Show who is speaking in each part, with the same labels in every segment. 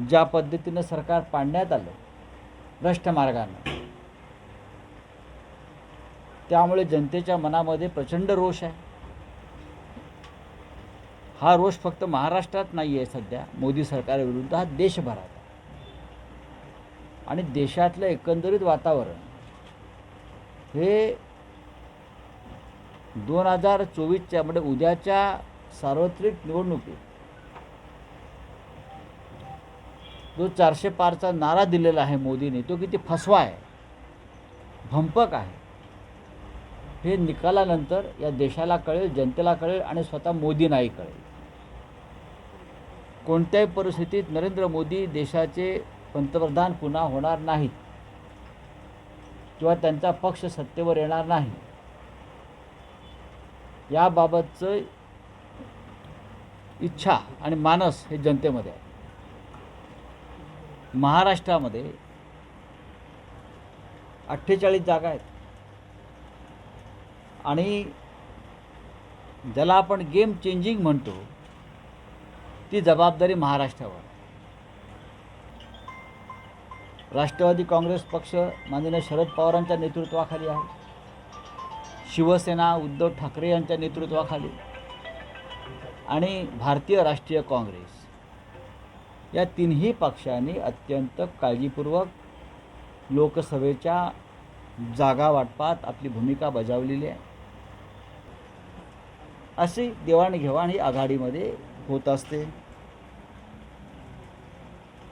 Speaker 1: ज्या पद्धतीनं सरकार पाडण्यात आलं भ्रष्ट मार्गानं. त्यामुळे जनतेच्या मनामध्ये प्रचंड रोष आहे. हा रोष फक्त महाराष्ट्रात नाही आहे सध्या. मोदी सरकारविरुद्ध हा देशभरात आणि देशातलं एकंदरीत वातावरण हे दोन हजार चोवीसच्या म्हणजे उद्याच्या सार्वत्रिक निवडणुकीत जो चारशे पारचा नारा दिलेला आहे मोदीने तो किती फसवा आहे भंपक आहे. हे निकालानंतर या देशाला कळेल जनतेला कळेल आणि स्वतः मोदींनाही कळेल. कोणत्याही परिस्थितीत नरेंद्र मोदी देशाचे पंतप्रधान पुन्हा होणार नाहीत. किंवा त्यांचा पक्ष सत्तेवर येणार नाही. याबाबतचं इच्छा आणि मानस हे जनतेमध्ये आहे. महाराष्ट्रामध्ये अठ्ठेचाळीस जागा आहेत. आणि ज्याला आपण गेम चेंजिंग म्हणतो ती जबाबदारी महाराष्ट्रावर. राष्ट्रवादी काँग्रेस पक्ष माननीय शरद पवारांच्या नेतृत्वाखाली आहे. शिवसेना उद्धव ठाकरे यांच्या नेतृत्वाखाली. आणि भारतीय राष्ट्रीय काँग्रेस. या तिन्ही पक्षांनी अत्यंत काळजीपूर्वक लोकसभेच्या जागा वाटपात आपली भूमिका बजावलेली आहे. अशी देवाणघेवाण ही आघाडीमध्ये होत असते.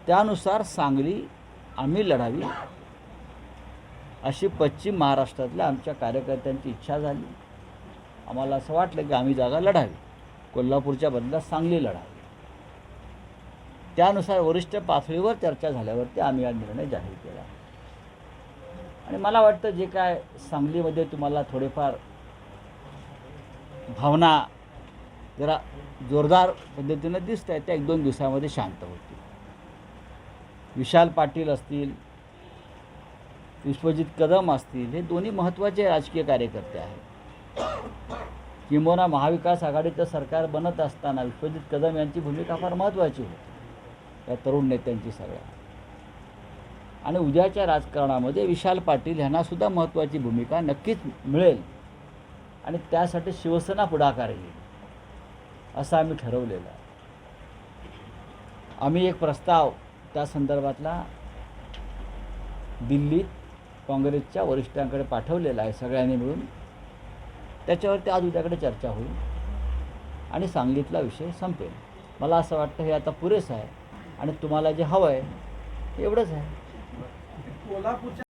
Speaker 1: त्यानुसार सांगली आम्ही लढावी अशी पश्चिम महाराष्ट्रातल्या आमच्या कार्यकर्त्यांची इच्छा झाली. आम्हाला असं वाटलं की आम्ही जागा लढावी. कोल्हापूरच्या बदल्यात सांगली लढावी. त्यानुसार वरिष्ठ पातळीवर चर्चा झाल्यावरती आम्ही हा निर्णय जाहीर केला. आणि मला वाटतं जे काय सांगलीमध्ये तुम्हाला थोडेफार भावना जरा जोरदार पद्धतीनं दिसत आहेत त्या एक दोन दिवसामध्ये शांत होतील. विशाल पाटील असतील विश्वजित कदम असतील हे दोन्ही महत्त्वाचे राजकीय कार्यकर्ते आहेत. किंबहुना महाविकास आघाडीचं सरकार बनत असताना विश्वजित कदम यांची भूमिका फार महत्त्वाची होती. या तरुण नेत्यांची सगळ्या. आणि उद्याच्या राजकारणामध्ये विशाल पाटील यांनासुद्धा महत्त्वाची भूमिका नक्कीच मिळेल. आणि त्यासाठी शिवसेना पुढाकार घेईल असं आम्ही ठरवलेलं आहे. आम्ही एक प्रस्ताव त्या संदर्भातला दिल्लीत काँग्रेसच्या वरिष्ठांकडे पाठवलेला आहे सगळ्यांनी मिळून. त्याच्यावरती आज उद्याकडे चर्चा होईल आणि सांगलीतला विषय संपेल. मला असं वाटतं हे आता पुरेसं आहे. आणि तुम्हाला जे हवं आहे ते एवढंच आहे.
Speaker 2: कोल्हापूरच्या